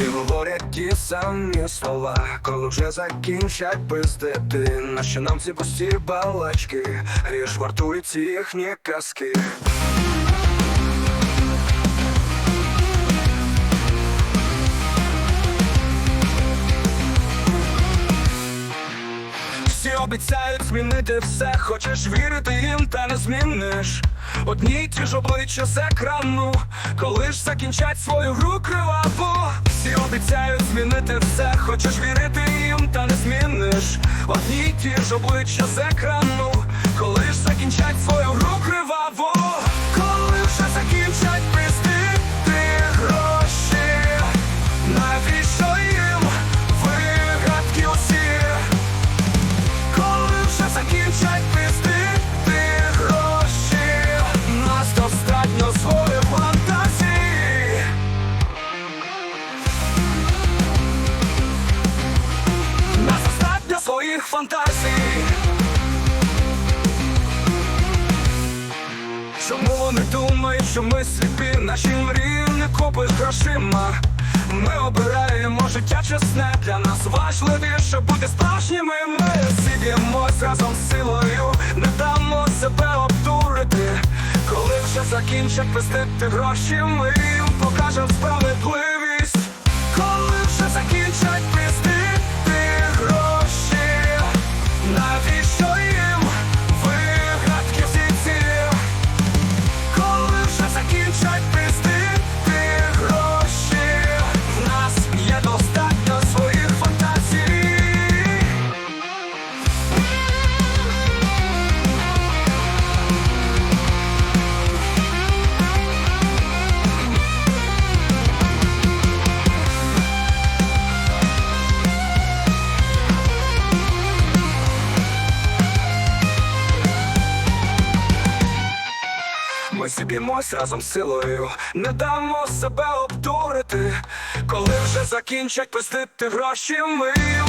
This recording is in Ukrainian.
Всі говорять ті самі слова, коли вже закінчать пиздити. Нащо нам ці пусті балачки, ріж вартують їхні казки. Всі обіцяють змінити все, хочеш вірити їм, та не зміниш. Одні ті ж обличчя з екрану, коли ж закінчать свою гру криваву обіцяють змінити все, хочеш вірити їм, та не зміниш. Одні ті ж обличчя з екрану, коли ж закінчать свою гру криваву своїх фантазій. Чому вони думають, що ми сліпі, наші мрії не купиш грошима? Ми обираємо життя чесне, для нас важливіше бути справжніми. Ми зіб'ємось разом з силою, не дамо себе обдурити. Коли вже закінчать пестити гроші, ми їм покажемо справедливість. Коли зіб'ємось разом з силою, не дамо себе обдурити. Коли вже закінчать пустити гроші, ми їм